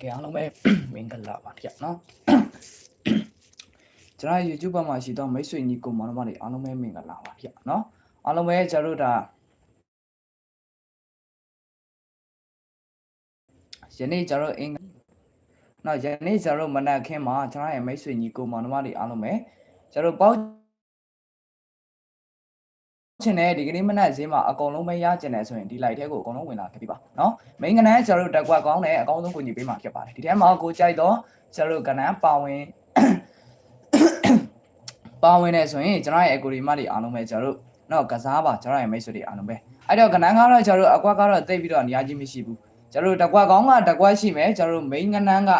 ကဲအားလုံးပဲမင်္ဂလာပါတရားနော်ကျွန်တော် YouTube မှာရှိတော့မိတ်ဆွေညီကိုမောင်နှမတွေအားလုံးပဲမင်္ဂလာပါတရားနော်အားလုံးပဲကျွန်တော်တို့ဒါယနေ့ကျွန်တော်အင်္ဂနော်ယနေ့ကျွန်တော်မနက်ခင်းမှာကျွန်တော်ရဲ့မိတ်ဆွေညီကိုမောင်နှမတွေအားလုံးပဲကျွန်တော်ပေါက် ချင်တဲ့ဒီကနေ့မနက်ဈေးမှာအကုန်လုံးပဲရကျင်တယ်ဆိုရင်ဒီ light ထဲကိုအကုန်လုံးဝင်လာခဲ့ပြီပါနော်မိန်ကနန်းကျွန်တော်တို့တက်ကွက်ကောင်းတဲ့အကောင်းဆုံးကိုညီပေးမှာဖြစ်ပါတယ်ဒီထဲမှာကိုကြိုက်တော့ကျွန်တော်တို့ကနန်းပါဝင်ပါဝင်နေဆိုရင်ကျွန်တော်ရဲ့အကူဒီမတွေအားလုံးပဲကျွန်တော်တို့တော့ကစားပါကျွန်တော်ရဲ့မိတ်ဆွေတွေအားလုံးပဲအဲ့တော့ကနန်းကတော့ကျွန်တော်တို့အကွက်ကတော့တိတ်ပြီးတော့နေရာကြီးမရှိဘူးကျွန်တော်တို့တက်ကွက်ကောင်းကတက်ကွက်ရှိမယ်ကျွန်တော်တို့မိန်ကနန်းက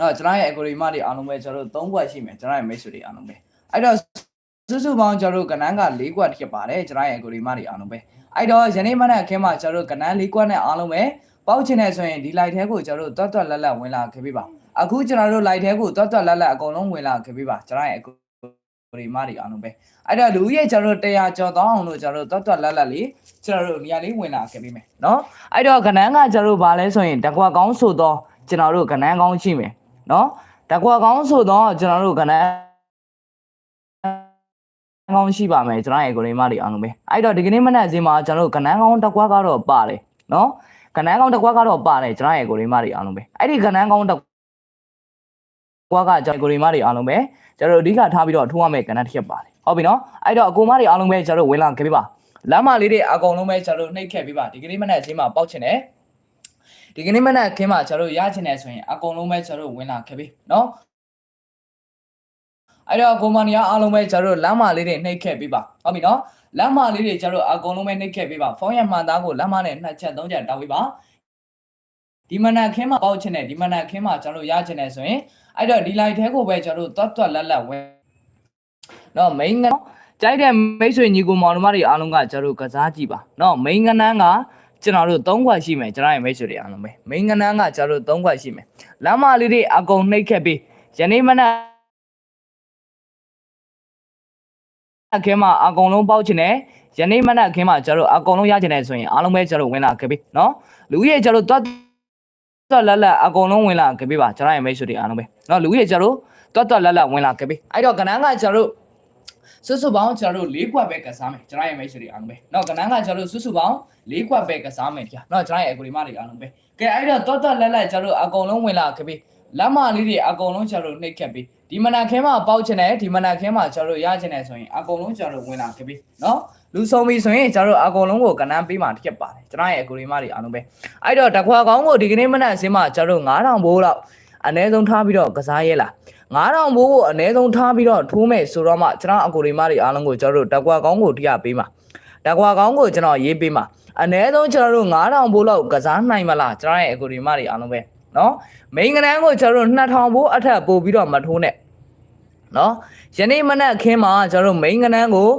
တော့ကျွန်တော်ရဲ့အကူဒီမတွေအားလုံးပဲကျွန်တော်တို့၃ကွက်ရှိမယ်ကျွန်တော်ရဲ့မိတ်ဆွေတွေအားလုံးပဲအဲ့တော့ စုစုပေါင်းကျွန်တော်တို့ကနန်းက၄ကွက်ဖြစ်ပါတယ်ကျွန်တော်ရဲ့အကူဒီမတွေအားလုံးပဲအဲ့တော့ယနေ့မနက်ခင်းမှာကျွန်တော်တို့ကနန်းလေးကွက်နဲ့အားလုံးပဲပေါက်ချင်တယ်ဆိုရင်ဒီ light ထဲကိုကျွန်တော်တို့တွတ်တွတ်လက်လက်ဝင်လာခဲ့ပြီပါအခုကျွန်တော်တို့ light ထဲကိုတွတ်တွတ်လက်လက်အကုန်လုံးဝင်လာခဲ့ပြီပါကျွန်တော်ရဲ့အခုဒီမတွေအားလုံးပဲအဲ့တော့လူကြီးကျွန်တော်တို့တရားကြော်တော့အောင်လို့ကျွန်တော်တို့တွတ်တွတ်လက်လက်လေးကျွန်တော်တို့နေရာလေးဝင်လာခဲ့ပြီမယ်နော်အဲ့တော့ကနန်းကကျွန်တော်တို့ဗာလဲဆိုရင်တကွက်ကောင်းဆိုတော့ကျွန်တော်တို့ကနန်းကောင်းရှိမယ်နော်တကွက်ကောင်းဆိုတော့ကျွန်တော်တို့ကနန်း ကောင်းရှိပါမယ်ကျွန်တော်ရဲ့ကိုရီမတွေအားလုံးပဲအဲ့တော့ဒီကနေ့မနက်ဈေးမှာကျွန်တော်တို့ကနန်းကောင်းတစ်ကွက်ကတော့ပါတယ်နော်ကနန်းကောင်းတစ်ကွက်ကတော့ပါတယ်ကျွန်တော်ရဲ့ကိုရီမတွေအားလုံးပဲအဲ့ဒီကနန်းကောင်းတစ်ကွက်ကကျွန်တော်ကိုရီမတွေအားလုံးပဲကျွန်တော်တို့အဓိကထားပြီးတော့ထိုးရမယ့်ကနန်းတစ်ချက်ပါတယ်ဟုတ်ပြီနော်အဲ့တော့အကူမတွေအားလုံးပဲကျွန်တော်တို့ဝင်လာခဲ့ပြီပါလမ်းမလေးတွေအကုန်လုံးပဲကျွန်တော်တို့နှိပ်ခဲ့ပြီပါဒီကနေ့မနက်ဈေးမှာပေါက်ချင်တယ်ဒီကနေ့မနက်ခင်းမှာကျွန်တော်တို့ရချင်တယ်ဆိုရင်အကုန်လုံးပဲကျွန်တော်တို့ဝင်လာခဲ့ပြီနော် အဲ့တော့ကိုမနီယာအားလုံးပဲကျွန်တော်တို့လမ်းမလေးတွေနှိပ်ခဲ့ပြီပါဟုတ်ပြီနော်လမ်းမလေးတွေကျွန်တော်တို့အကုန်လုံးပဲနှိပ်ခဲ့ပြီပါဖုန်းရမှန်သားကိုလမ်းမနဲ့နှစ်ချက်သုံးချက်တောက်ပြီပါဒီမနက်ခင်းမှာပေါက်ချင်တယ်ဒီမနက်ခင်းမှာကျွန်တော်တို့ရချင်တယ်ဆိုရင်အဲ့တော့ဒီ light ထဲကိုပဲကျွန်တော်တို့တွတ်တွတ်လက်လက်ဝင်နော် main ကကြိုက်တဲ့မိတ်ဆွေညီကိုမောင်နှမတွေအားလုံးကကျွန်တော်တို့ကစားကြည့်ပါနော် main ကနန်းကကျွန်တော်တို့၃ခွက်ရှိမယ်ကျွန်တော်ရဲ့မိတ်ဆွေတွေအားလုံးပဲ main ကနန်းကကျွန်တော်တို့၃ခွက်ရှိမယ်လမ်းမလေးတွေအကုန်နှိပ်ခဲ့ပြီးယနေ့မနက် ခင်းမှာအကုန်လုံးပေါက်ချင်တယ်ယနေ့မနက်အခင်းမှာကျွန်တော်တို့အကုန်လုံးရချင်တယ်ဆိုရင်အားလုံးပဲကျွန်တော်တို့ဝင်လာခဲ့ပြီနော်လူကြီးကျွန်တော်တို့တွတ်တွတ်လက်လက်အကုန်လုံးဝင်လာခဲ့ပြီပါကျွန်တော်ရဲ့မိတ်ဆွေတွေအားလုံးပဲနော်လူကြီးကျွန်တော်တို့တွတ်တွတ်လက်လက်ဝင်လာခဲ့ပြီအဲ့တော့ကနန်းကကျွန်တော်တို့စုစုပေါင်းကျွန်တော်တို့၄ခွက်ပဲကစားမယ်ကျွန်တော်ရဲ့မိတ်ဆွေတွေအားလုံးပဲနော်ကနန်းကကျွန်တော်တို့စုစုပေါင်း၄ခွက်ပဲကစားမယ်ကြာနော်ကျွန်တော်ရဲ့အကူဒီမတွေအားလုံးပဲကဲအဲ့တော့တွတ်တွတ်လက်လက်ကျွန်တော်တို့အကုန်လုံးဝင်လာခဲ့ပြီ လက်မလေးတွေအကုန်လုံးကျွန်တော်တို့နှိပ်ခဲ့ပြီဒီမနက်ခင်းမှာပေါက်ချင်တယ်ဒီမနက်ခင်းမှာကျွန်တော်တို့ရချင်တယ်ဆိုရင်အကုန်လုံးကျွန်တော်တို့ဝင်လာခဲ့ပြီနော်လူဆုံးပြီဆိုရင်ကျွန်တော်တို့အကုန်လုံးကိုကနန်းပေးမှတစ်ချက်ပါတယ်ကျွန်တော်ရဲ့အကူဒီမတွေအားလုံးပဲအဲ့တော့တခွာကောင်းကိုဒီကနေ့မနက်အစင်းမှာကျွန်တော်တို့9000ဘိုးလောက်အနည်းဆုံးထားပြီးတော့ကစားရဲလား9000ဘိုးကိုအနည်းဆုံးထားပြီးတော့ထိုးမယ်ဆိုတော့မှကျွန်တော်အကူဒီမတွေအားလုံးကိုကျွန်တော်တို့တခွာကောင်းကိုတရားပေးမှာတခွာကောင်းကိုကျွန်တော်ရေးပေးမှာအနည်းဆုံးကျွန်တော်တို့9000ဘိုးလောက်ကစားနိုင်မလားကျွန်တော်ရဲ့အကူဒီမတွေအားလုံးပဲနော် မိန်ကနန်းကိုကျွန်တော်တို့2000ဘိုးအထက်ပို့ပြီးတော့မထိုးနဲ့နော်ယနေ့မနက်ခင်းမှာကျွန်တော်တို့မိန်ကနန်းကို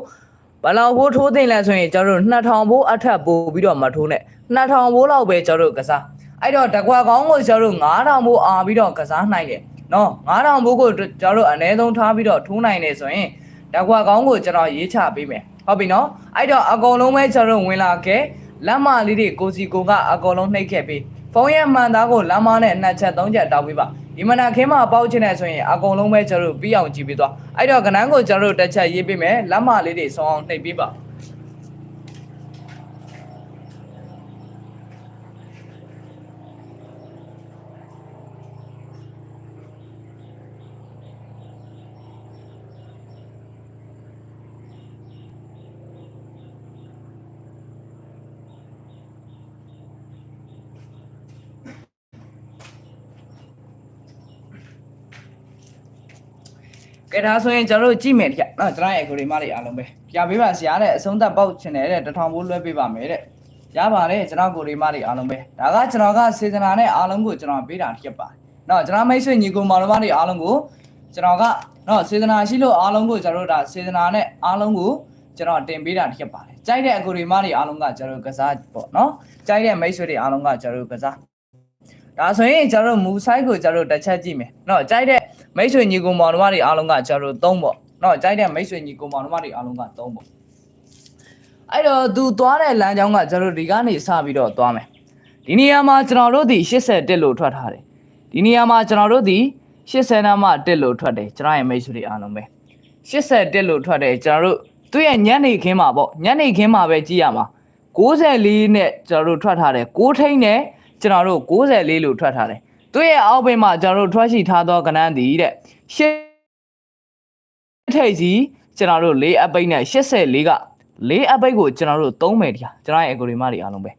ဘယ်လောက်ဘိုးထိုးသိမ့်လဲဆိုရင်ကျွန်တော်တို့2000ဘိုးအထက်ပို့ပြီးတော့မထိုးနဲ့2000ဘိုးလောက်ပဲကျွန်တော်တို့ကစားအဲ့တော့တကွာကောင်းကိုကျွန်တော်တို့9000ဘိုးအာပြီးတော့ကစားနိုင်တယ်နော်9000ဘိုးကိုကျွန်တော်တို့အနည်းဆုံးထားပြီးတော့ထိုးနိုင်တယ်ဆိုရင်တကွာကောင်းကိုကျွန်တော်ရေးချပေးမယ်ဟုတ်ပြီနော်အဲ့တော့အကုန်လုံးပဲကျွန်တော်တို့ဝင်လာခဲ့လက်မလေးတွေကိုစီကိုကအကုန်လုံးနှိပ်ခဲ့ပြီး ဖုန်းရဲ့မှန်သားကိုလမ်းမနဲ့နှစ်ချက်သုံးချက်တောက်ပေးပါဒီမနာခင်းမှာပေါက်ချင်တယ်ဆိုရင်အကုန်လုံးပဲကျွန်တော်တို့ပြီးအောင်ကြည့်ပေးသွားအဲ့တော့ကနန်းကိုကျွန်တော်တို့တစ်ချက်ရေးပေးမယ်လက်မလေးတွေဆောင်းအောင်နှိပ်ပေးပါ ဒါဆိုရင်ကျွန်တော်တို့ကြည့်မယ်တရားနော်ကျွန်တော်ရဲ့အကူဒီမတွေအားလုံးပဲပြပေးပါဆရာတဲ့အဆုံးသက်ပေါက်ချင်တယ်တဲ့တထောင်ဘိုးလွှဲပေးပါမယ်တဲ့ရပါတယ်ကျွန်တော်ကိုဒီမတွေအားလုံးပဲဒါကကျွန်တော်ကစေတနာနဲ့အားလုံးကိုကျွန်တော်ပေးတာဖြစ်ပါတယ်နော်ကျွန်တော်မိတ်ဆွေညီကိုမောင်နှမတွေအားလုံးကိုကျွန်တော်ကနော်စေတနာရှိလို့အားလုံးကိုကျွန်တော်တို့ဒါစေတနာနဲ့အားလုံးကိုကျွန်တော်တင်ပေးတာဖြစ်ပါတယ်ကြိုက်တဲ့အကူဒီမတွေအားလုံးကကျွန်တော်ကစားပေါ့နော်ကြိုက်တဲ့မိတ်ဆွေတွေအားလုံးကကျွန်တော်ကစားဒါဆိုရင်ကျွန်တော်တို့မူဆိုင်ကိုကျွန်တော်တို့တစ်ချက်ကြည့်မယ်နော်ကြိုက်တဲ့ မိတ်ဆွေညီကိုမောင်နှမတွေအားလုံးကကျွန်တော်တို့၃ပေါ့နော်ကြိုက်တဲ့မိတ်ဆွေညီကိုမောင်နှမတွေအားလုံးက၃ပေါ့အဲ့တော့သူသွားတဲ့လမ်းကြောင်းကကျွန်တော်တို့ဒီကနေစပြီးတော့သွားမယ်ဒီနေရာမှာကျွန်တော်တို့ဒီ81လို့ထွက်ထားတယ်ဒီနေရာမှာကျွန်တော်တို့ဒီ80နာမ1လို့ထွက်တယ်ကျွန်တော်ရဲ့မိတ်ဆွေတွေအားလုံးပဲ81လို့ထွက်တယ်ကျွန်တော်တို့သူ့ရဲ့ညနေခင်းမှာပေါ့ညနေခင်းမှာပဲကြည့်ရမှာ64နဲ့ကျွန်တော်တို့ထွက်ထားတယ်6ထိန်းနဲ့ကျွန်တော်တို့64လို့ထွက်ထားတယ် သူ့ရဲ့အောက်ဘက်မှာကျွန်တော်တို့ထွက်ရှိထားသောကဏ္ဍဒီတဲ့ရှစ်ထိပ်စီကျွန်တော်တို့၄အပိတ်နဲ့84က၄အပိတ်ကိုကျွန်တော်တို့သုံးမယ်တရားကျွန်တော်ရဲ့အကိုရီမတွေအားလုံးပဲ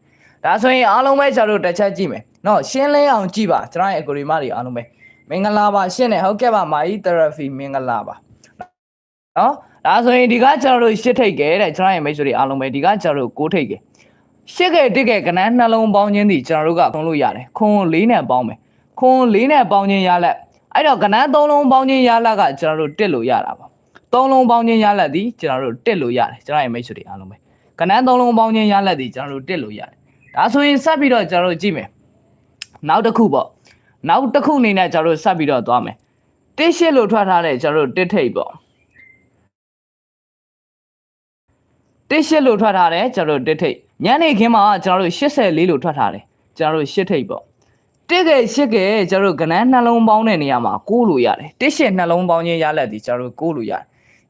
ဒါဆိုရင်အားလုံးပဲကျွန်တော်တို့တစ်ချက်ကြည့်မယ်เนาะရှင်းလင်းအောင်ကြည့်ပါကျွန်တော်ရဲ့အကိုရီမတွေအားလုံးပဲမင်္ဂလာပါရှင်းနေဟုတ်ကဲ့ပါမာကြီးသရဖီမင်္ဂလာပါเนาะဒါဆိုရင်ဒီကကျွန်တော်တို့ရှစ်ထိပ်ကဲတဲ့ကျွန်တော်ရဲ့မိတ်ဆွေတွေအားလုံးပဲဒီကကျွန်တော်တို့ကိုးထိပ်ကဲရှစ်ကဲတစ်ကဲကနန်းနှလုံးပေါင်းခြင်းဒီကျွန်တော်တို့ကခွန်လို့ရတယ်ခွန်လေးနဲ့ပေါင်းမယ် ခွန်လေးနဲ့ပေါင်းခြင်းရလက်အဲ့တော့ကနန်းသုံးလုံးပေါင်းခြင်းရလက်ကကျွန်တော်တို့တက်လို့ရတာပါသုံးလုံးပေါင်းခြင်းရလက်ဒီကျွန်တော်တို့တက်လို့ရတယ်ကျွန်တော်ရဲ့မိတ်ဆွေတွေအားလုံးပဲကနန်းသုံးလုံးပေါင်းခြင်းရလက်ဒီကျွန်တော်တို့တက်လို့ရတယ်ဒါဆိုရင်ဆက်ပြီးတော့ကျွန်တော်တို့ကြည့်မယ်နောက်တစ်ခုပေါ့နောက်တစ်ခုအနေနဲ့ကျွန်တော်တို့ဆက်ပြီးတော့သွားမယ်တစ်ရှစ်လို့ထွက်ထားတဲ့ကျွန်တော်တို့တစ်ထိပ်ပေါ့တစ်ရှစ်လို့ထွက်ထားတယ်ကျွန်တော်တို့တစ်ထိပ်ညနေခင်းမှာကျွန်တော်တို့84လို့ထွက်ထားတယ်ကျွန်တော်တို့ရှစ်ထိပ်ပေါ့ တစ်ကဲရှစ်ကဲကျွန်တော်တို့ကနန်းနှလုံးပေါင်းတဲ့နေရာမှာကိုးလို့ရတယ်တစ်ရှစ်နှလုံးပေါင်းခြင်းရလက်ဒီကျွန်တော်တို့ကိုးလို့ရတယ်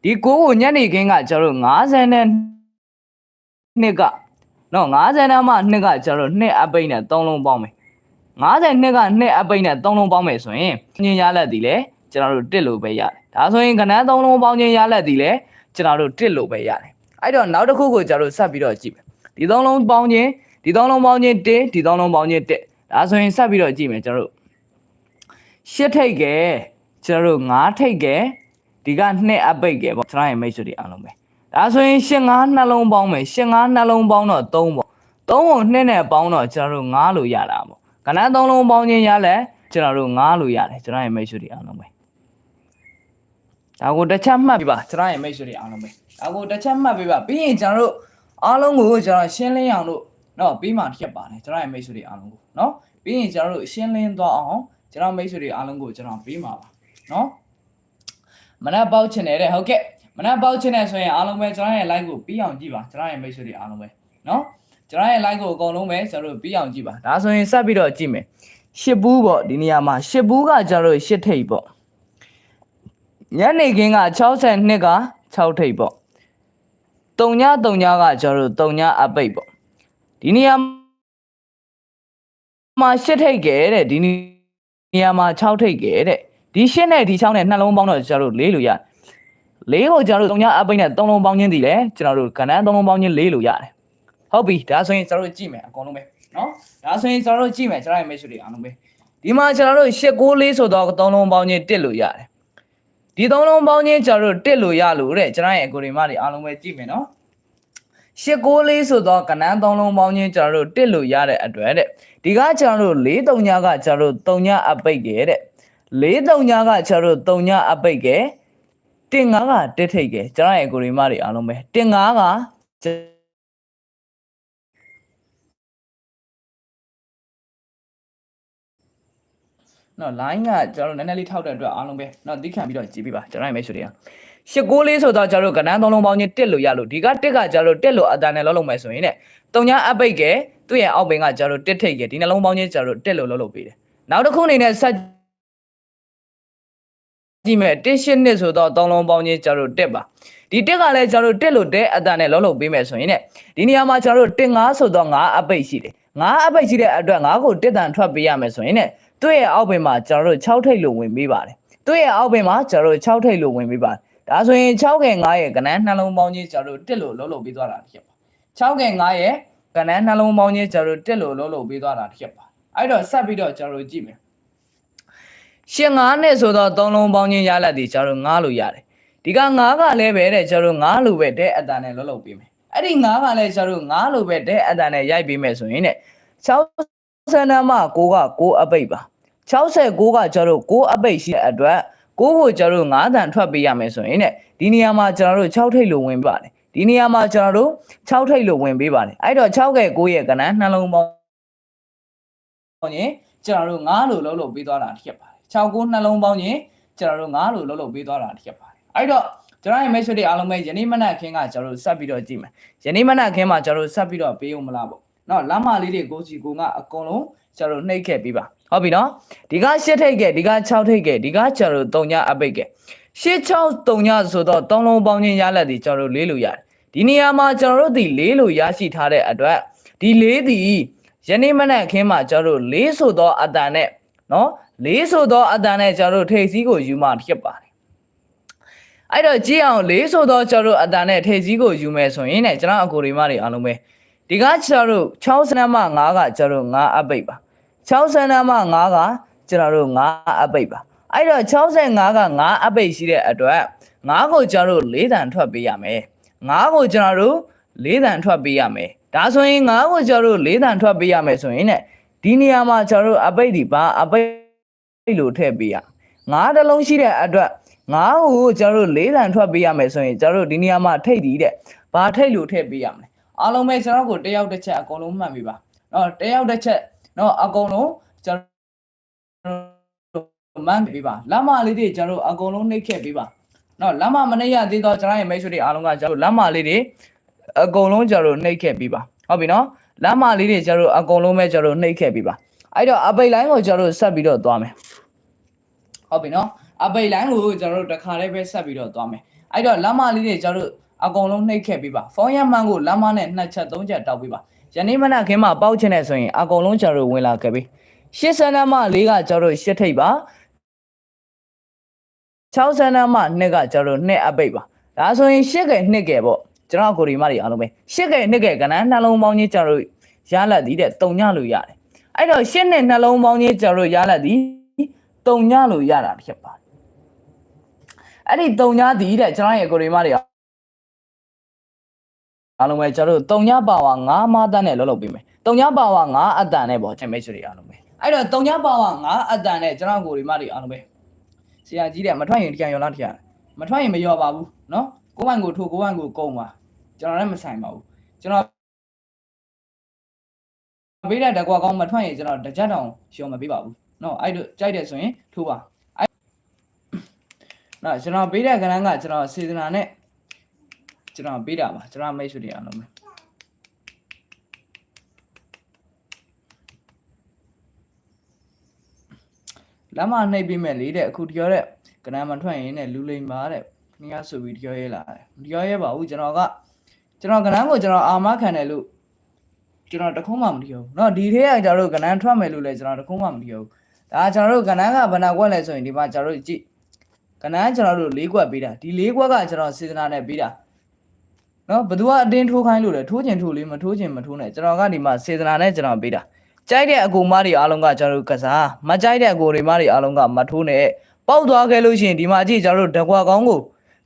ဒီကိုးကိုညနေခင်းကကျွန်တော်တို့90နဲ့နှစ်ကနော်90နဲ့မှနှစ်ကကျွန်တော်တို့နှစ်အပိတ်နဲ့3လုံးပေါင်းမယ်50နှစ်ကနှစ်အပိတ်နဲ့3လုံးပေါင်းမယ်ဆိုရင်ညင်ရလက်ဒီလေကျွန်တော်တို့တစ်လို့ပဲရတယ်ဒါဆိုရင်ကနန်း3လုံးပေါင်းခြင်းရလက်ဒီလေကျွန်တော်တို့တစ်လို့ပဲရတယ်အဲ့တော့နောက်တစ်ခုကိုကျွန်တော်တို့ဆက်ပြီးတော့ကြည့်မယ်ဒီ3လုံးပေါင်းခြင်းဒီ3လုံးပေါင်းခြင်း1ဒီ3လုံးပေါင်းခြင်း1 ဒါဆိုရင်ဆက်ပြီးတော့ကြည့်မယ်ကျွန်တော်တို့ရှစ်ထိတ်ကဲကျွန်တော်တို့9ထိတ်ကဲဒီကနှစ်အပိတ်ကဲပေါ့ကျွန်တော်ရဲ့မိတ်ဆွေတွေအားလုံးပဲဒါဆိုရင်ရှင်း9နှလုံးပေါင်းမယ်ရှင်း9နှလုံးပေါင်းတော့3ပေါ့3ကို2နဲ့ပေါင်းတော့ကျွန်တော်တို့9လို့ရတာပေါ့ကဏ္ဍ3လုံးပေါင်းခြင်းရလဲကျွန်တော်တို့9လို့ရတယ်ကျွန်တော်ရဲ့မိတ်ဆွေတွေအားလုံးပဲဒါကိုတစ်ချက်မှတ်ပြပါကျွန်တော်ရဲ့မိတ်ဆွေတွေအားလုံးပဲဒါကိုတစ်ချက်မှတ်ပြပါပြီးရင်ကျွန်တော်တို့အားလုံးကိုကျွန်တော်ရှင်းလင်းအောင်လို့နော်ပြီးမှထည့်ပါတယ်ကျွန်တော်ရဲ့မိတ်ဆွေတွေအားလုံးကို နော်ပြီးရင်ကျွန်တော်တို့ရှင်းလင်းသွားအောင်ကျွန်တော်မိတ်ဆွေတွေအားလုံးကိုကျွန်တော်ပြီးမှာပါနော်မနက်ပေါက်ချင်တယ်တဲ့ဟုတ်ကဲ့မနက်ပေါက်ချင်တယ်ဆိုရင်အားလုံးပဲကျွန်တော်ရဲ့ live ကိုပြီးအောင်ကြည့်ပါကျွန်တော်ရဲ့မိတ်ဆွေတွေအားလုံးပဲနော်ကျွန်တော်ရဲ့ live ကိုအကုန်လုံးပဲကျွန်တော်တို့ပြီးအောင်ကြည့်ပါဒါဆိုရင်ဆက်ပြီးတော့ကြည့်မယ်ရှစ်ဘူးပေါ့ဒီနေရာမှာရှစ်ဘူးကကျွန်တော်တို့ရှစ်ထိပ်ပေါ့ညနေခင်းက62က6ထိပ်ပေါ့တုံညတုံညကကျွန်တော်တို့တုံညအပိတ်ပေါ့ဒီနေရာ မှာရှစ်ထိပ်ကဲတဲ့ဒီနေရာမှာ6ထိပ်ကဲတဲ့ဒီရှစ်နဲ့ဒီ6နဲ့နှလုံးပေါင်းတော့ကျွန်တော်တို့လေးလို့ရတယ်လေးကိုကျွန်တော်တို့တုံညအပိတ်နဲ့သုံးလုံးပေါင်းခြင်းတည်လဲကျွန်တော်တို့ကဏ္ဍသုံးလုံးပေါင်းခြင်းလေးလို့ရတယ်ဟုတ်ပြီဒါဆိုရင်ကျွန်တော်တို့ကြည့်မယ်အကုန်လုံးပဲနော်ဒါဆိုရင်ကျွန်တော်တို့ကြည့်မယ်ကျွန်တော်ရဲ့မိတ်ဆွေတွေအားလုံးပဲဒီမှာကျွန်တော်တို့ရှစ်ကိုလေးဆိုတော့သုံးလုံးပေါင်းခြင်းတစ်လို့ရတယ်ဒီသုံးလုံးပေါင်းခြင်းကျွန်တော်တို့တစ်လို့ရလို့တဲ့ကျွန်တော်ရဲ့အကိုရီမတွေအားလုံးပဲကြည့်မယ်နော်ရှစ်ကိုးလေးဆိုတော့ကနန်းသုံးလုံးပေါင်းချင်းကျွန်တော်တို့တစ်လို့ရတဲ့အတွက်တဲ့ ဒီကကျွန်တော်တို့၄တုံညာကကျွန်တော်တို့တုံညာအပိတ်ကဲတဲ့၄တုံညာကကျွန်တော်တို့တုံညာအပိတ်ကဲတင်ငါးကတစ်ထိတ်ကဲကျွန်တော်ရဲ့ကိုရီမတွေအားလုံးပဲတင်ငါးကနော် line ကကျွန်တော်တို့နည်းနည်းလေးထောက်တဲ့အတွက်အားလုံးပဲနော်သိခံပြီးတော့ကြည့်ပြပါကျွန်တော်ရဲ့မိတ်ဆွေတွေကရှစ်ကိုးလေးဆိုတော့ကျွန်တော်တို့ကဏ္ဍသုံးလုံးပေါင်းချင်းတက်လို့ရလို့ဒီကတက်ကကျွန်တော်တို့တက်လို့အတန်နဲ့လုံးလုံးမယ်ဆိုရင်တဲ့တုံညာအပိတ်ကဲ သူ့ရဲ့အောက်ပင်ကကျွန်တော်တို့တက်ထိတ်ကဲဒီနှလုံးပေါင်းချင်းကျွန်တော်တို့တက်လို့လုံးလုံးပေးတယ်နောက်တစ်ခုအနေနဲ့ဆက်ကြည့်မယ်တစ်ရှစ်နှစ်ဆိုတော့သုံးလုံးပေါင်းချင်းကျွန်တော်တို့တက်ပါဒီတက်ကလည်းကျွန်တော်တို့တက်လို့တဲ့အတန်နဲ့လုံးလုံးပေးမယ်ဆိုရင်တဲ့ဒီနေရာမှာကျွန်တော်တို့တင်9ဆိုတော့9အပိတ်ရှိတယ်9အပိတ်ရှိတဲ့အတွက်9ကိုတက်တန်ထွက်ပေးရမယ်ဆိုရင်တဲ့သူ့ရဲ့အောက်ပင်မှာကျွန်တော်တို့6ထိတ်လို့ဝင်ပေးပါတယ်သူ့ရဲ့အောက်ပင်မှာကျွန်တော်တို့6ထိတ်လို့ဝင်ပေးပါတယ်ဒါဆိုရင်6ကဲ9ရဲ့ကဏ္ဍနှလုံးပေါင်းချင်းကျွန်တော်တို့တက်လို့လုံးလုံးပေးသွားတာဖြစ်ပါ6ကဲ9ရဲ့ ကဏ္ဍနှလုံးပေါင်းချင်းကျွန်တော်တို့တက်လို့လုံးလုံးပေးသွားတာဖြစ်ပါအဲ့တော့ဆက်ပြီးတော့ကျွန်တော်တို့ကြည့်မယ်ရှင်9နဲ့ဆိုတော့3လုံးပေါင်းချင်းရလက်ဒီကျွန်တော်တို့9လို့ရတယ်ဒီက9ကလည်းပဲတဲ့ကျွန်တော်တို့9လို့ပဲတဲ့အတန်နဲ့လုံးလုံးပေးမယ်အဲ့ဒီ9ကလည်းကျွန်တော်တို့9လို့ပဲတဲ့အတန်နဲ့ရိုက်ပေးမယ်ဆိုရင်တဲ့6ဆန္ဒမ6က6အပိတ်ပါ69ကကျွန်တော်တို့6အပိတ်ရှိတဲ့အတွက်ကိုကိုကျွန်တော်တို့9တန်ထွက်ပေးရမယ်ဆိုရင်ねဒီနေရာမှာကျွန်တော်တို့6ထိပ်လို့ဝင်ပါတယ် ဒီနေရာမှာကျွန်တော်တို့6ထိပ်လို့ဝင်ပေးပါတယ်အဲ့တော့6ကဲ9ရဲ့ကဏ္ဍနှလုံးပေါင်းရင်ကျွန်တော်တို့9လို့လုံးလို့ပေးသွားတာဖြစ်ပါတယ်6 9နှလုံးပေါင်းရင်ကျွန်တော်တို့9လို့လုံးလို့ပေးသွားတာဖြစ်ပါတယ်အဲ့တော့ကျွန်တော်ရဲ့ message တွေအားလုံးပဲယနေ့မနက်ခင်းကကျွန်တော်တို့ဆက်ပြီးတော့ကြည့်မယ်ယနေ့မနက်ခင်းမှာကျွန်တော်တို့ဆက်ပြီးတော့ပေးဦးမလားပေါ့နော်လမ်းမလေးတွေကိုစီကိုကအကုန်လုံးကျွန်တော်နှိပ်ခဲ့ပြီးပါဟုတ်ပြီနော်ဒီကရှစ်ထိတ်ခဲ့ဒီက6ထိတ်ခဲ့ဒီကကျွန်တော်3ညအပိတ်ခဲ့ရှစ်6 3ညဆိုတော့3လုံးပေါင်းချင်းရလက်ဒီကျွန်တော်လေးလို့ရတယ် ဒီနေရာမှာကျွန်တော်တို့ဒီလေးလို့ရရှိထားတဲ့အတွက်ဒီလေးဒီယနေ့မနက်ခင်းမှာကျွန်တော်တို့လေးဆိုတော့အတန်နဲ့နော်လေးဆိုတော့အတန်နဲ့ကျွန်တော်တို့ထိတ်စည်းကိုယူမှဖြစ်ပါတယ်အဲ့တော့ကြည့်အောင်လေးဆိုတော့ကျွန်တော်တို့အတန်နဲ့ထေကြီးကိုယူမယ်ဆိုရင်ねကျွန်တော်အကိုတွေမတွေအားလုံးပဲဒီကကျွန်တော်တို့6စနမ9ကကျွန်တော်တို့9အပိတ်ပါ6စနမ9ကကျွန်တော်တို့9အပိတ်ပါအဲ့တော့65က9အပိတ်ရှိတဲ့အတွက်9ကိုကျွန်တော်တို့၄တန်ထွက်ပေးရမယ် 9ကိုကျွန်တော်တို့၄တန်ထွက်ပေးရမယ်ဒါဆိုရင်9ကိုကျွန်တော်တို့၄တန်ထွက်ပေးရမယ်ဆိုရင်ねဒီနေရာမှာကျွန်တော်တို့အပိတ်ဒီပါအပိတ်လို့ထည့်ပေးရ9တစ်လုံးရှိတဲ့အတွက် ငါးကိုကျွန်တော်တို့လေးတန်ထွက်ပေးရမယ်ဆိုရင်ကျွန်တော်တို့ဒီနေရာမှာထိတ်တည်တဲ့ဘာထိတ်လို့ထည့်ပေးရမလဲအားလုံးပဲကျွန်တော်ကိုတယောက်တစ်ချက်အကုန်လုံးမှတ်ပြီပါเนาะတယောက်တစ်ချက်เนาะအကုန်လုံးကျွန်တော်မှတ်ပြီပါလမ်းမလေးတွေကျွန်တော်တို့အကုန်လုံးနှိပ်ခဲ့ပြီပါ နော်လမ်းမမနှိပ်ရသေးတော့ကျွန်တော်ရဲ့မိတ်ဆွေတွေအားလုံးကကျွန်တော်လမ်းမလေးတွေအကုန်လုံးကျွန်တော်နှိပ်ခဲ့ပြီးပါဟုတ်ပြီနော်လမ်းမလေးတွေကျွန်တော်အကုန်လုံးပဲကျွန်တော်နှိပ်ခဲ့ပြီးပါအဲ့တော့အပိတ်လိုင်းကိုကျွန်တော်ဆက်ပြီးတော့သွားမယ်ဟုတ်ပြီနော်အပိတ်လိုင်းကိုကျွန်တော်တို့တစ်ခါလေးပဲဆက်ပြီးတော့သွားမယ်အဲ့တော့လမ်းမလေးတွေကျွန်တော်အကုန်လုံးနှိပ်ခဲ့ပြီးပါဖုန်းရမှန်ကိုလမ်းမနဲ့နှစ်ချက်သုံးချက်တောက်ပြီးပါယနေ့မနက်ခင်းမှာပေါက်ချင်တဲ့ဆိုရင်အကုန်လုံးကျွန်တော်ဝင်လာခဲ့ပြီရှစ်စန္ဒမလေးကကျွန်တော်ရှစ်ထိပ်ပါ 6ဆန်းနမနှစ်ကကျွန်တော်တို့နှစ်အပိတ်ပါဒါဆိုရင်ရှစ်ကဲနှစ်ကဲပေါ့ကျွန်တော်ကိုဒီမတွေအားလုံးပဲရှစ်ကဲနှစ်ကဲကဏ္ဍနှလုံးပေါင်းကြီးကျွန်တော်တို့ရလာသည်တဲ့တုံညလို့ရတယ်အဲ့တော့ရှစ်နဲ့နှလုံးပေါင်းကြီးကျွန်တော်တို့ရလာသည်တုံညလို့ရတာဖြစ်ပါတယ်အဲ့ဒီတုံညသည်တဲ့ကျွန်တော်ရဲ့ကိုရီမတွေအားလုံးပဲကျွန်တော်တို့တုံညပါဝါ9မတန်းနဲ့လောက်လောက်ပေးမယ်တုံညပါဝါ9အတန်နဲ့ပေါ့ကျွန်မိတ်ဆွေတွေအားလုံးပဲအဲ့တော့တုံညပါဝါ9အတန်နဲ့ကျွန်တော်ကိုရီမတွေအားလုံးပဲ ဆရာကြီးတဲ့မထွက်ရင်တရားရောလားတရားမထွက်ရင်မရောပါဘူးเนาะကိုဝိုင်ကိုထိုးကိုဝိုင်ကိုကုန်းပါကျွန်တော်လည်းမဆိုင်ပါဘူးကျွန်တော်ပေးတဲ့တကွာကောင်းမထွက်ရင်ကျွန်တော်တစ်ချက်တောင်ရှော်မပေးပါဘူးเนาะအဲ့တို့ကြိုက်တယ်ဆိုရင်ထိုးပါ နော်ကျွန်တော်ပေးတဲ့ကဏ္ဍကကျွန်တော်စေတနာနဲ့ကျွန်တော်ပေးတာပါကျွန်တော်မိတ်ဆွေတွေအားလုံးပဲ လမ်းမနှိပ်ပြီးမဲ့လေးတဲ့အခုပြောတဲ့ကဏ္ဍမထွက်ရင်နဲ့လူလိမ်ပါတဲ့ခင်ဗျားဆိုပြီးပြောရဲလာတယ်မပြောရဲပါဘူးကျွန်တော်ကကျွန်တော်ကဏ္ဍကိုကျွန်တော်အာမခံတယ်လို့ကျွန်တော်တခုမှမပြောဘူးเนาะဒီထဲကကျွန်တော်တို့ကဏ္ဍထွက်မယ်လို့လည်းကျွန်တော်တခုမှမပြောဘူးဒါကျွန်တော်တို့ကဏ္ဍကဘယ်နာကွက်လဲဆိုရင်ဒီမှာကျွန်တော်တို့ကြည့် ကနန်းကျွန်တော်တို့၄ခွက်ပေးတာဒီ၄ခွက်ကကျွန်တော်စေတနာနဲ့ပေးတာနော်ဘသူကအတင်းထိုးခိုင်းလို့လဲထိုးချင်ထိုးလေးမထိုးချင်မထိုးနဲ့ကျွန်တော်ကဒီမှာစေတနာနဲ့ကျွန်တော်ပေးတာ ကြိုက်တဲ့အကူမတွေအားလုံးကကျွန်တော်တို့ကစားမကြိုက်တဲ့အကူတွေမတွေအားလုံးကမထိုးနဲ့ပေါက်သွားခဲ့လို့ရှိရင်ဒီမှာကြည့်ကျွန်တော်တို့တကွာကောင်းကို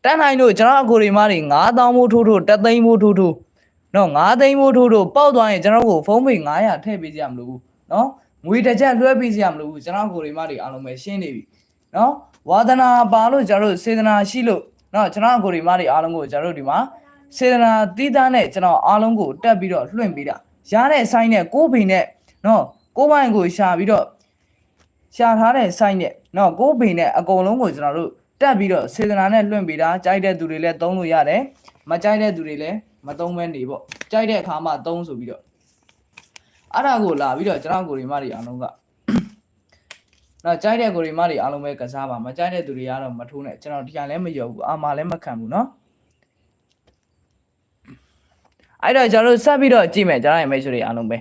တန်းနိုင်လို့ကျွန်တော်အကူတွေမတွေ9000မိုးထိုးထိုးတသိန်းမိုးထိုးထိုးနော်9သိန်းမိုးထိုးထိုးပေါက်သွားရင်ကျွန်တော်ကိုဖုန်းပေ900ထည့်ပေးကြမလို့ဘူးနော်ငွေတစ်ချက်လွှဲပေးကြမလို့ဘူးကျွန်တော်အကူတွေမတွေအားလုံးပဲရှင်းနေပြီနော်ဝါဒနာပါလို့ကျွန်တော်တို့စေတနာရှိလို့နော်ကျွန်တော်အကိုဒီမတွေအားလုံးကိုကျွန်တော်တို့ဒီမှာစေတနာတီးသားနဲ့ကျွန်တော်အားလုံးကိုတက်ပြီးတော့လွှင့်ပေးတာရတဲ့ဆိုင်နဲ့ကိုးပင်နဲ့ နော်ကိုးပိုင်ကိုရှာပြီးတော့ရှာထားတဲ့ဆိုင်နဲ့နော်ကိုးပင်နဲ့အကုန်လုံးကိုကျွန်တော်တို့တက်ပြီးတော့စေတနာနဲ့လွှင့်ပေးတာကြိုက်တဲ့သူတွေလည်းသုံးလို့ရတယ်မကြိုက်တဲ့သူတွေလည်းမသုံးဘဲနေပေါ့ကြိုက်တဲ့အခါမှသုံးဆိုပြီးတော့အဲ့ဒါကိုလာပြီးတော့ကျွန်တော်ကိုဒီမတွေအားလုံးကနော်ကြိုက်တဲ့ကိုရီမတွေအားလုံးပဲကစားပါမကြိုက်တဲ့သူတွေကတော့မထိုးနဲ့ကျွန်တော်တရားလည်းမရောဘူးအာမလည်းမခံဘူးနော်အဲ့တော့ကျွန်တော်တို့ဆက်ပြီးတော့ကြည့်မယ်ကျွန်တော်ရဲ့မိတ်ဆွေတွေအားလုံးပဲ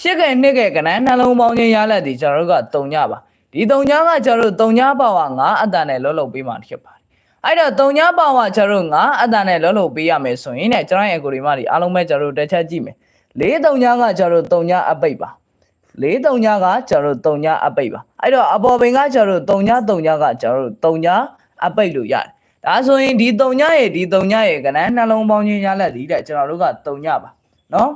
ရှစ်ကဲနှစ်ကဲကနန်းနှလုံးပေါင်းချင်းရလက်ဒီကျွန်တော်တို့ကတုံညပါဒီတုံညကကျွန်တော်တို့တုံညပါဝါ9အတန်နဲ့လောလောပေးမှဖြစ်ပါတယ်အဲ့တော့တုံညပါဝါကျွန်တော်တို့9အတန်နဲ့လောလောပေးရမယ်ဆိုရင်ねကျွန်တော်ရဲ့ကိုရီမတွေအားလုံးပဲကျွန်တော်တို့တစ်ချက်ကြည့်မယ်လေးတုံညကကျွန်တော်တို့တုံညအပိတ်ပါလေးတုံညာကကျွန်တော်တို့တုံညာအပိတ်ပါအဲ့တော့အပေါ်ပင်ကကျွန်တော်တို့တုံညာတုံညာကကျွန်တော်တို့တုံညာအပိတ်လို့ရတယ်ဒါဆိုရင်ဒီတုံညာရဲ့ဒီတုံညာရဲ့ကဏ္ဍနှလုံးပေါင်းချင်းရလက်ဒီတဲ့ကျွန်တော်တို့ကတုံညာပါနော်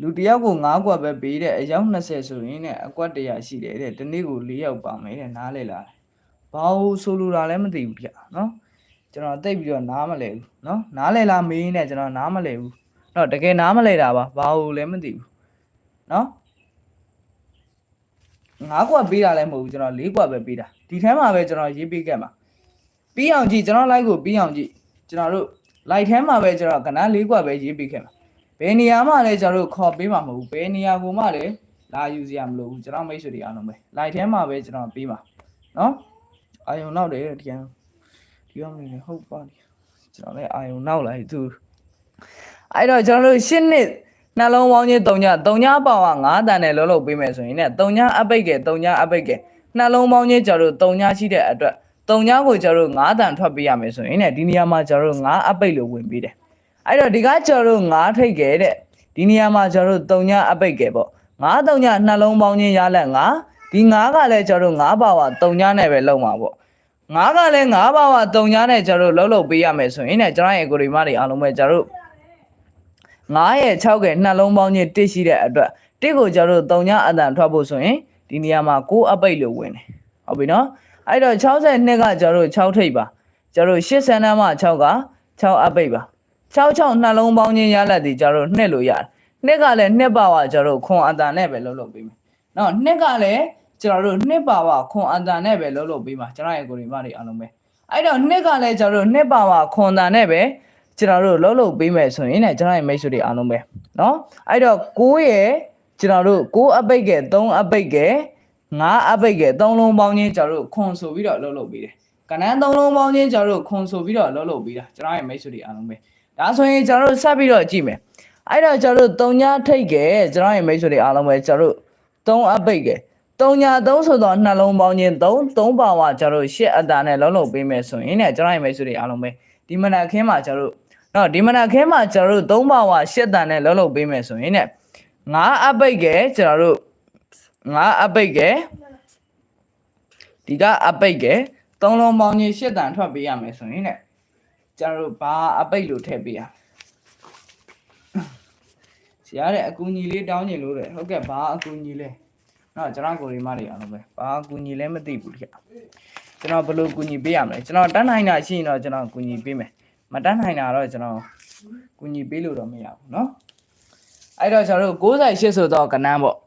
လူတစ်ယောက်ကို9ကွက်ပဲပေးတဲ့အယောက်20ဆိုရင်ねအကွက်100ရှိတယ်တဲ့ဒီနေ့ကို4ယောက်ပါမယ်တဲ့နားလေလားဘာလို့ဆိုလိုတာလည်းမသိဘူးဗျနော်ကျွန်တော်တိတ်ပြီးတော့နားမလဲဘူးနော်နားလဲလားမေးနေကျွန်တော်နားမလဲဘူးတော့တကယ်နားမလဲတာပါဘာလို့လည်းမသိဘူးနော်9ကွက်ပေးတာလည်းမဟုတ်ဘူးကျွန်တော်4ကွက်ပဲပေးတာဒီထဲမှာပဲကျွန်တော်ရေးပေးခဲ့မှာပြီးအောင်ကြည့်ကျွန်တော် like ကိုပြီးအောင်ကြည့်ကျွန်တော်တို့ like ထဲမှာပဲကျွန်တော်ကဏ္ဍ4ကွက်ပဲရေးပေးခဲ့မှာ ဘယ်နေရာမှလည်းကျွန်တော်တို့ခေါ်ပေးမှာမဟုတ်ဘူးဘယ်နေရာကိုမှလည်းလာယူစရာမလိုဘူးကျွန်တော်မိတ်ဆွေတွေအားလုံးပဲ like ထဲမှာပဲကျွန်တော်ပေးမှာနော်အာယုံနောက်တယ်ဒီကံဒီကောင်နေဟုတ်ပါလေကျွန်တော်လည်းအာယုံနောက်လိုက်သူအဲ့တော့ကျွန်တော်တို့ရှင်းနှစ်နှလုံးပေါင်းချင်း3ည3ညပေါင်က9တန်နဲ့လုံးလုံးပေးမယ်ဆိုရင်ね3ညအပိတ်ကဲ3ညအပိတ်ကဲနှလုံးပေါင်းချင်းကျွန်တော်တို့3ညရှိတဲ့အတွက်3ညကိုကျွန်တော်တို့9တန်ထွက်ပေးရမယ်ဆိုရင်ねဒီနေရာမှာကျွန်တော်တို့9အပိတ်လို့ဝင်ပေးတယ် အဲ့တော့ဒီကကျွန်တော်တို့9ထိတ်ကဲတဲ့ဒီနေရာမှာကျွန်တော်တို့3ညအပိတ်ကဲပေါ့9 3ညနှလုံးပေါင်းချင်းရလက်9ဒီ9ကလည်းကျွန်တော်တို့9ပါဝါ3ညနဲ့ပဲလုံးမှာပေါ့ငါးကလည်းငါးပါးဝ3ညနဲ့ကျွန်တော်တို့လှုပ်လှုပ်ပေးရမယ်ဆိုရင်ねကျွန်တော်ရဲ့ကိုရီမတွေအားလုံးပဲကျွန်တော်တို့9ရဲ့6ရဲ့နှလုံးပေါင်းချင်းတစ်ရှိတဲ့အတွက်တစ်ကိုကျွန်တော်တို့3ညအတန်ထွက်ဖို့ဆိုရင်ဒီနေရာမှာ9အပိတ်လို့ဝင်တယ်ဟုတ်ပြီနော်အဲ့တော့62ကကျွန်တော်တို့6ထိပ်ပါကျွန်တော်တို့80နန်းမှ6က6အပိတ်ပါ 66နှလုံးပေါင်းချင်းရလက်ဒီကျွန်တော်တို့နှစ်လို့ရတယ်နှစ်ကလည်းနှစ်ပါဝါကျွန်တော်တို့ခွန်အတန်နဲ့ပဲလှုပ်လှုပ်ပေးမယ်နော်နှစ်ကလည်းကျွန်တော်တို့နှစ်ပါဝါခွန်အတန်နဲ့ပဲလှုပ်လှုပ်ပေးမှာကျွန်တော်ရဲ့ကိုရီမတွေအားလုံးပဲအဲ့တော့နှစ်ကလည်းကျွန်တော်တို့နှစ်ပါဝါခွန်တန်နဲ့ပဲကျွန်တော်တို့လှုပ်လှုပ်ပေးမယ်ဆိုရင်လည်းကျွန်တော်ရဲ့မိတ်ဆွေတွေအားလုံးပဲနော်အဲ့တော့6ရဲ့ကျွန်တော်တို့6အပိတ်ကဲ3အပိတ်ကဲ9အပိတ်ကဲ3လုံးပေါင်းချင်းကျွန်တော်တို့ခွန်ဆိုပြီးတော့လှုပ်လှုပ်ပေးတယ်ကဏ္ဍ3လုံးပေါင်းချင်းကျွန်တော်တို့ခွန်ဆိုပြီးတော့လှုပ်လှုပ်ပေးတာကျွန်တော်ရဲ့မိတ်ဆွေတွေအားလုံးပဲ ဒါဆိုရင်ကျွန်တော်တို့ဆက်ပြီးတော့ကြည့်မယ်အဲ့တော့ကျွန်တော်တို့3ညထိတ်ကဲကျွန်တော်ရဲ့မိတ်ဆွေတွေအားလုံးပဲကျွန်တော်တို့3အပိတ်ကဲ3ည3ဆိုတော့နှလုံးပေါင်းချင်း3 3ပါဝါကျွန်တော်တို့ရှစ်အတာနဲ့လှုပ်လှုပ်ပေးမယ်ဆိုရင်ねကျွန်တော်ရဲ့မိတ်ဆွေတွေအားလုံးပဲဒီမနက်ခင်းမှာကျွန်တော်တို့နော်ဒီမနက်ခင်းမှာကျွန်တော်တို့3ပါဝါရှစ်တန်နဲ့လှုပ်လှုပ်ပေးမယ်ဆိုရင်ね9အပိတ်ကဲကျွန်တော်တို့9အပိတ်ကဲဒီကအပိတ်ကဲ3လုံးပေါင်းချင်းရှစ်တန်ထွက်ပေးရမယ်ဆိုရင်ね ကျွန်တော်တို့ဘာအပိတ်လို့ထည့်ပေးရဆရာတဲ့အကူညီလေးတောင်းချင်လို့တဲ့ဟုတ်ကဲ့ဘာအကူညီလဲနော်ကျွန်တော်ကိုရီမတွေအားလုံးပဲဘာအကူညီလဲမသိဘူးတခါကျွန်တော်ဘယ်လိုကူညီပေးရမလဲကျွန်တော်တန်းနိုင်တာရှိရင်တော့ကျွန်တော်ကူညီပေးမယ်မတန်းနိုင်တာတော့ကျွန်တော်ကူညီပေးလို့တော့မရဘူးเนาะအဲ့တော့ကျွန်တော်တို့68ဆိုတော့ကဏ္ဍပေါ့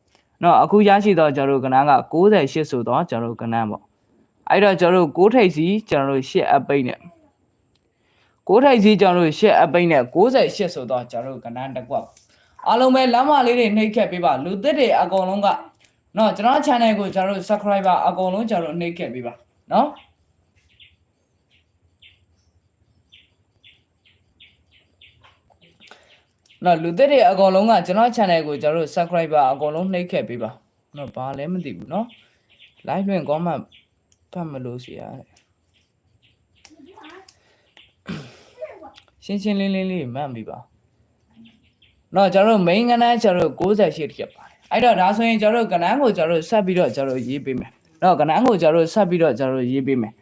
နော်အခုရရှိတော့ကျွန်တော်တို့ကဏ္ဍက68ဆိုတော့ကျွန်တော်တို့ကဏ္ဍပေါ့အဲ့တော့ကျွန်တော်တို့6ထိပ်စီကျွန်တော်တို့8အပိတ်နဲ့ 6ထိပ်စီကျွန်တော်တို့8အပိတ်နဲ့68ဆိုတော့ကျွန်တော်တို့ကဏ္ဍတစ်ကွက်အားလုံးပဲလမ်းမလေးတွေနှိပ်ခက်ပေးပါလူသစ်တွေအကုန်လုံးကနော်ကျွန်တော် channel ကိုကျွန်တော်တို့ subscriber အကုန်လုံးကျွန်တော်တို့နှိပ်ခက်ပေးပါနော်နော်လူသစ်တွေအကုန်လုံးကကျွန်တော် channel ကိုကျွန်တော်တို့ subscriber အကုန်လုံးနှိပ်ခဲ့ပေးပါနော်ဘာလဲမသိဘူးနော် live လွှင့် comment ဖတ်မလို့စီရတယ် ရှင်းရှင်းလင်းလင်းလေးမှတ်မိပါနော်ကျွန်တော်တို့ main ကဏ္ဍကျွန်တော်တို့68တိရပါတယ်အဲ့တော့ဒါဆိုရင်ကျွန်တော်တို့ကဏ္ဍကိုကျွန်တော်တို့ဆက်ပြီးတော့ကျွန်တော်တို့ရေးပေးမယ်နော်ကဏ္ဍကိုကျွန်တော်တို့ဆက်ပြီးတော့ကျွန်တော်တို့ရေးပေးမယ်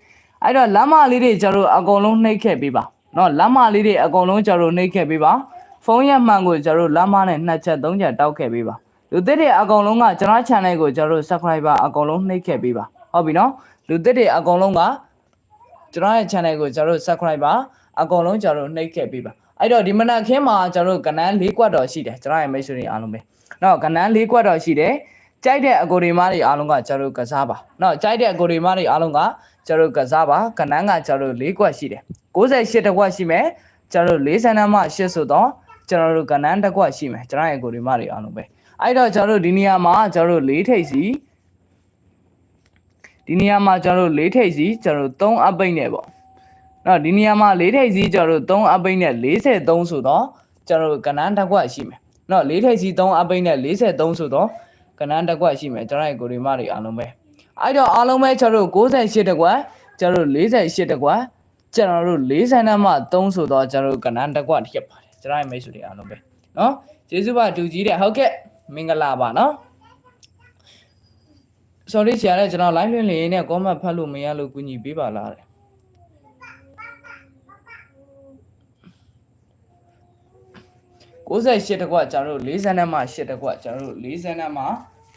အဲ့တော့လမ်းမလေးတွေကျွန်တော်တို့အကုန်လုံးနှိပ်ခဲ့ပေးပါနော်လမ်းမလေးတွေအကုန်လုံးကျွန်တော်တို့နှိပ်ခဲ့ပေးပါဖုန်းရမှန်ကိုကျွန်တော်တို့လမ်းမနဲ့နှစ်ချက်သုံးချက်တောက်ခဲ့ပေးပါလူသစ်တွေအကုန်လုံးကကျွန်တော် channel ကိုကျွန်တော်တို့ subscriber အကုန်လုံးနှိပ်ခဲ့ပေးပါဟုတ်ပြီနော်လူသစ်တွေအကုန်လုံးကကျွန်တော်ရဲ့ channel ကိုကျွန်တော်တို့ subscribe ပါ အကုန်လုံးကျွန်တော်တို့နှိပ်ခဲ့ပြီးပါအဲ့တော့ဒီမနက်ခင်းမှာကျွန်တော်တို့ကဏန်း၄ကွက်တော်ရှိတယ်ကျွန်တော်ရဲ့မိတ်ဆွေတွေအားလုံးပဲနော်ကဏန်း၄ကွက်တော်ရှိတယ်ကြိုက်တဲ့အကိုဒီမားတွေအားလုံးကကျွန်တော်တို့ကစားပါနော်ကြိုက်တဲ့အကိုဒီမားတွေအားလုံးကကျွန်တော်တို့ကစားပါကဏန်းကကျွန်တော်တို့၄ကွက်ရှိတယ်68တကွက်ရှိမယ်ကျွန်တော်တို့၄ဆန္ဒမှ8ဆိုတော့ကျွန်တော်တို့ကဏန်းတကွက်ရှိမယ်ကျွန်တော်ရဲ့အကိုဒီမားတွေအားလုံးပဲအဲ့တော့ကျွန်တော်တို့ဒီနေရာမှာကျွန်တော်တို့၄ထိပ်စီဒီနေရာမှာကျွန်တော်တို့၄ထိပ်စီကျွန်တော်တို့၃အပိတ်နဲ့ပေါ့ နော်ဒီနေရာမှာ၄ထိပ်စီကျွန်တော်တို့3အပိတ်နဲ့43ဆိုတော့ကျွန်တော်တို့ကဏ္ဍတစ်ကွက်ရှိမယ်နော်၄ထိပ်စီ3အပိတ်နဲ့43ဆိုတော့ကဏ္ဍတစ်ကွက်ရှိမယ်ကျွန်တော်ရဲ့ကိုရီမတွေအားလုံးပဲအဲ့တော့အားလုံးပဲကျွန်တော်တို့68တစ်ကွက်ကျွန်တော်တို့48တစ်ကွက်ကျွန်တော်တို့40နဲ့မှ3ဆိုတော့ကျွန်တော်တို့ကဏ္ဍတစ်ကွက်ဖြစ်ပါတယ်ကျွန်တော်ရဲ့မိတ်ဆွေတွေအားလုံးပဲနော်ကျေးဇူးပါဒူကြီးတဲ့ဟုတ်ကဲ့မင်္ဂလာပါနော် sorry ဆရာလည်းကျွန်တော် live လွှင့်လေနဲ့ comment ဖတ်လို့မရလို့ကူညီပေးပါလားတဲ့ 68တကွကျွန်တော်တို့40နဲ့မှ8တကွကျွန်တော်တို့40နဲ့မှ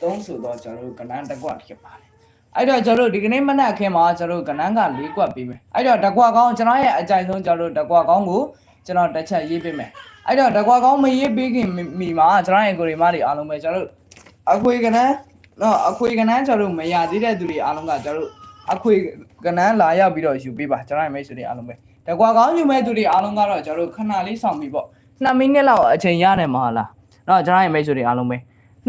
3ဆိုတော့ကျွန်တော်တို့ကဏ္ဍတကွဖြစ်ပါတယ်အဲ့တော့ကျွန်တော်တို့ဒီကနေ့မနက်ခင်းမှာကျွန်တော်တို့ကဏ္ဍက၄ကွက်ပေးမယ်အဲ့တော့တကွကောင်းကျွန်တော်ရဲ့အကြိုက်ဆုံးကျွန်တော်တို့တကွကောင်းကိုကျွန်တော်တစ်ချက်ရေးပေးမယ်အဲ့တော့တကွကောင်းမရေးပေးခင်မီမှာကျွန်တော်ရဲ့ကိုရီမတွေအားလုံးပဲကျွန်တော်တို့အခွေကဏ္ဍနော်အခွေကနန်းကျွန်တော်တို့မရသေးတဲ့သူတွေအားလုံးကကျွန်တော်တို့အခွေကနန်းလာရောက်ပြီးတော့ယူပေးပါကျွန်တော်ရဲ့မိတ်ဆွေတွေအားလုံးပဲတကွာကောင်းယူမဲ့သူတွေအားလုံးကတော့ကျွန်တော်တို့ခဏလေးဆောင်ပြီးပေါ့ 2မိနစ်လောက်အချိန်ရတယ်မဟုတ်လား။တော့ကျွန်တော်ရဲ့မိတ်ဆွေတွေအားလုံးပဲ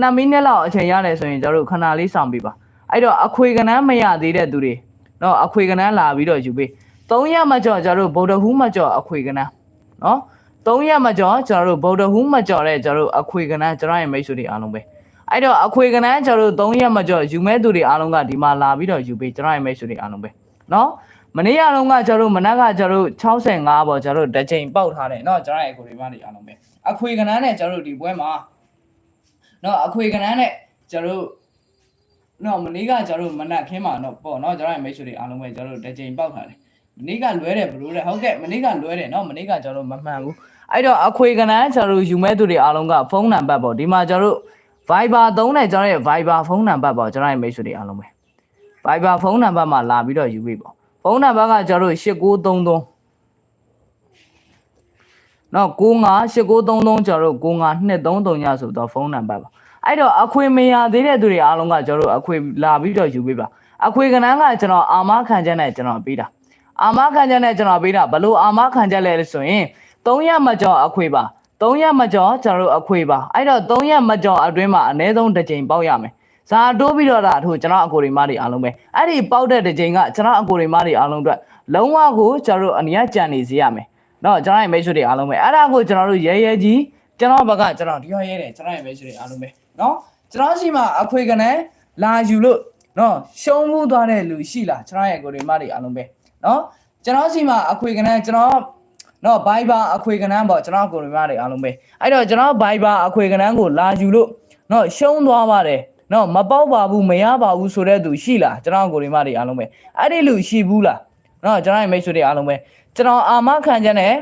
2မိနစ်လောက်အချိန်ရတယ်ဆိုရင်ကျွန်တော်တို့ခဏလေးဆောင်ပေးပါ။အဲ့တော့အခွေကဏ္ဍမရသေးတဲ့သူတွေနော်အခွေကဏ္ဍလာပြီးတော့ယူပေး။3ရက်မကြော်ကျွန်တော်တို့ဗုဒ္ဓဟူးမကြော်အခွေကဏ္ဍနော်3ရက်မကြော်ကျွန်တော်တို့ဗုဒ္ဓဟူးမကြော်တဲ့ကျွန်တော်တို့အခွေကဏ္ဍကျွန်တော်ရဲ့မိတ်ဆွေတွေအားလုံးပဲ။အဲ့တော့အခွေကဏ္ဍကျွန်တော်တို့3ရက်မကြော်ယူမဲ့သူတွေအားလုံးကဒီမှာလာပြီးတော့ယူပေးကျွန်တော်ရဲ့မိတ်ဆွေတွေအားလုံးပဲ။နော်။ မနေ့ကလုံးကကျွန်တော်တို့မနက်ကကျွန်တော်တို့65ပေါ့ကျွန်တော်တို့တစ်ချိန်ပေါက်ထားတယ်เนาะကျွန်တော်ရဲ့ကိုရီမတွေအားလုံးပဲ အခွေကနန်းနဲ့ကျွန်တော်တို့ဒီပွဲမှာနော်အခွေကနန်းနဲ့ကျွန်တော်တို့နော်မနေ့ကကျွန်တော်တို့မနက်ခင်းမှာတော့ပေါ့နော်ကျွန်တော်ရဲ့မိတ်ဆွေတွေအားလုံးပဲကျွန်တော်တို့တစ်ချိန်ပေါက်ထားတယ်မနေ့ကလွဲတယ်ဘလို့လဲဟုတ်ကဲ့မနေ့ကလွဲတယ်နော်မနေ့ကကျွန်တော်တို့မမှန်ဘူး အဲ့တော့အခွေကနန်းကျွန်တော်တို့ယူမဲ့သူတွေအားလုံးကဖုန်းနံပါတ်ပေါ့ဒီမှာကျွန်တော်တို့ Viber သုံးတယ်ကျွန်တော်ရဲ့ Viber ဖုန်းနံပါတ်ပေါ့ကျွန်တော်ရဲ့မိတ်ဆွေတွေအားလုံးပဲ Viber ဖုန်းနံပါတ်မှာလာပြီးတော့ယူပေးပေါ့ ဖုန်းနံပါတ်ကကျွန်တော်တို့8933နော်958933ကျွန်တော်တို့9523ညဆိုတော့ဖုန်းနံပါတ်ပါအဲ့တော့အခွေမရသေးတဲ့သူတွေအားလုံးကကျွန်တော်တို့အခွေလာပြီးတော့ယူပေးပါအခွေကနန်းကကျွန်တော်အာမခံချက်နဲ့ကျွန်တော်ပေးတာအာမခံချက်နဲ့ကျွန်တော်ပေးတာဘလို့အာမခံချက်လဲဆိုရင်3ရက်မကျော်အခွေပါ3ရက်မကျော်ကျွန်တော်တို့အခွေပါအဲ့တော့3ရက်မကျော်အတွင်းမှာအနည်းဆုံးတစ်ကြိမ်ပေါက်ရမယ် ဇာတိုးပြီးတော့ဒါထို့ကျွန်တော်အကိုတွေမတွေအားလုံးပဲအဲ့ဒီပေါက်တဲ့တစ်ကြိမ်ကကျွန်တော်အကိုတွေမတွေအားလုံးအတွက်လုံးဝကိုကျွန်တော်တို့အနည်းကြံနေစေရမယ်နော်ကျွန်တော်ရဲ့မိတ်ဆွေတွေအားလုံးပဲအဲ့ဒါကိုကျွန်တော်တို့ရဲရဲကြီးကျွန်တော်ဘက်ကကျွန်တော်ဒီရောရဲတယ်ကျွန်တော်ရဲ့မိတ်ဆွေတွေအားလုံးပဲနော်ကျွန်တော်ရှိမှအခွေကနန်းလာယူလို့နော်ရှုံးမှုသွားတဲ့လူရှိလားကျွန်တော်ရဲ့ကိုရီမတွေအားလုံးပဲနော်ကျွန်တော်ရှိမှအခွေကနန်းကျွန်တော်နော်ဘိုင်ဘာအခွေကနန်းပေါ့ကျွန်တော်ကိုရီမတွေအားလုံးပဲအဲ့တော့ကျွန်တော်ဘိုင်ဘာအခွေကနန်းကိုလာယူလို့နော်ရှုံးသွားပါတယ် နော်မပေါက်ပါဘူးမရပါဘူးဆိုတဲ့သူရှိလားကျွန်တော်ကိုရီမတွေအားလုံးပဲအဲ့ဒီလူရှိဘူးလားနော်ကျွန်တော်ရဲ့မိတ်ဆွေတွေအားလုံးပဲကျွန်တော်အာမခံချက်နဲ့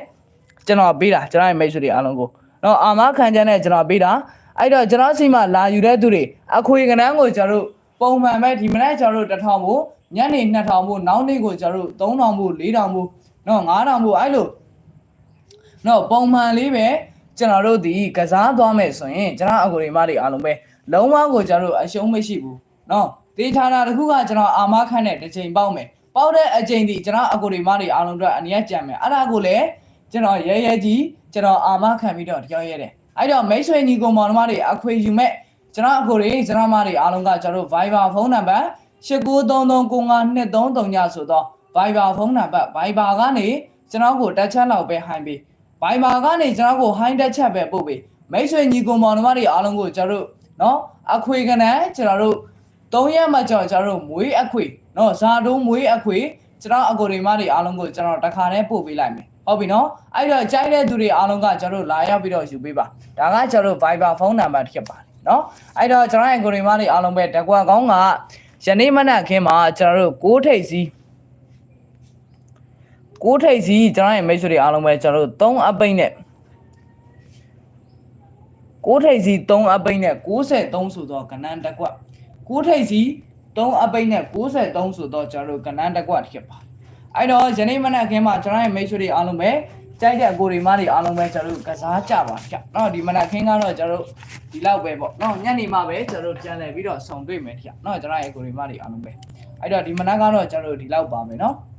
ကျွန်တော်ပေးတာကျွန်တော်ရဲ့မိတ်ဆွေတွေအားလုံးကိုနော်အာမခံချက်နဲ့ကျွန်တော်ပေးတာအဲ့တော့ကျွန်တော်စီမှာလာယူတဲ့သူတွေအခွေကနန်းကိုကျွန်တော်တို့ပုံမှန်ပဲဒီမနေ့ကျွန်တော်တို့တစ်ထောင်ဖို့ညနေ2000ဖို့နောက်နေ့ကိုကျွန်တော်တို့3000ဖို့4000ဖို့နော်9000ဖို့အဲ့လိုနော်ပုံမှန်လေးပဲကျွန်တော်တို့ဒီကစားသွားမယ်ဆိုရင်ကျွန်တော်အကိုရီမတွေအားလုံးပဲ လုံးဝကိုကျွန်တော်တို့အရှုံးမရှိဘူးနော်ဒေတာတာတစ်ခုကကျွန်တော်အာမခန့်တဲ့တစ်ချိန်ပေါက်မယ်ပေါက်တဲ့အချိန်ဒီကျွန်တော်အကိုရီမတွေအားလုံးအတွက်အနည်းကြံမယ်အဲ့ဒါကိုလည်းကျွန်တော်ရဲရဲကြီးကျွန်တော်အာမခံပြီးတော့တရားရဲတယ်အဲ့တော့မိတ်ဆွေညီကောင်မောင်နှမတွေအခွေယူမဲ့ကျွန်တော်အကိုရီကျွန်တော်မတွေအားလုံးကကျွန်တော်တို့ Viber ဖုန်းနံပါတ်8933952339ညဆိုတော့ Viber ဖုန်းနံပါတ် Viber ကနေကျွန်တော်ကိုတက်ချက်လောက်ပဲဟိုင်းပေးဘိုင်မာကနေကျွန်တော်ကိုဟိုင်းတက်ချက်ပဲပို့ပေးမိတ်ဆွေညီကောင်မောင်နှမတွေအားလုံးကိုကျွန်တော်တို့ နော်အခွေကနန်းကျွန်တော်တို့၃ရက်မှကျွန်တော်ကျွန်တော်တို့မွေးအခွေနော်ဇာတုံးမွေးအခွေကျွန်တော်အကိုတွေမတွေအားလုံးကိုကျွန်တော်တခါတည်းပို့ပေးလိုက်မယ်ဟုတ်ပြီနော်အဲ့တော့ကြိုက်တဲ့သူတွေအားလုံးကကျွန်တော်တို့လာရောက်ပြီးတော့ယူပေးပါဒါကကျွန်တော်တို့ Viber ဖုန်းနံပါတ်ဖြစ်ပါတယ်နော်အဲ့တော့ကျွန်တော်ရဲ့ကိုတွေမတွေအားလုံးပဲတကွာကောင်းကယနေ့မနက်ခင်းမှာကျွန်တော်တို့ကိုးထိပ်စီးကိုးထိပ်စီကျွန်တော်ရဲ့မိတ်ဆွေတွေအားလုံးပဲကျွန်တော်တို့3အပိတ်နဲ့ ကိုးထိပ်စီ3အပိတ်နဲ့63ဆိုတော့ကနန်းတစ်ကွက်ကိုးထိပ်စီ3အပိတ်နဲ့63ဆိုတော့ကျွန်တော်တို့ကနန်းတစ်ကွက်ဖြစ်ပါအဲ့တော့ယနေ့မနက်ခင်းမှာကျွန်တော်ရဲ့မိတ်ဆွေတွေအားလုံးပဲကြိုက်တဲ့အကိုတွေမတွေအားလုံးပဲကျွန်တော်တို့ကစားကြပါကြ။နော်ဒီမနက်ခင်းကတော့ကျွန်တော်တို့ဒီလောက်ပဲပေါ့။နော်ညနေမှပဲကျွန်တော်တို့ပြန်လည်ပြီးတော့ဆုံတွေ့မယ်ထင်။နော်ကျွန်တော်ရဲ့အကိုတွေမတွေအားလုံးပဲ။အဲ့တော့ဒီမနက်ကတော့ကျွန်တော်တို့ဒီလောက်ပါမယ်နော်။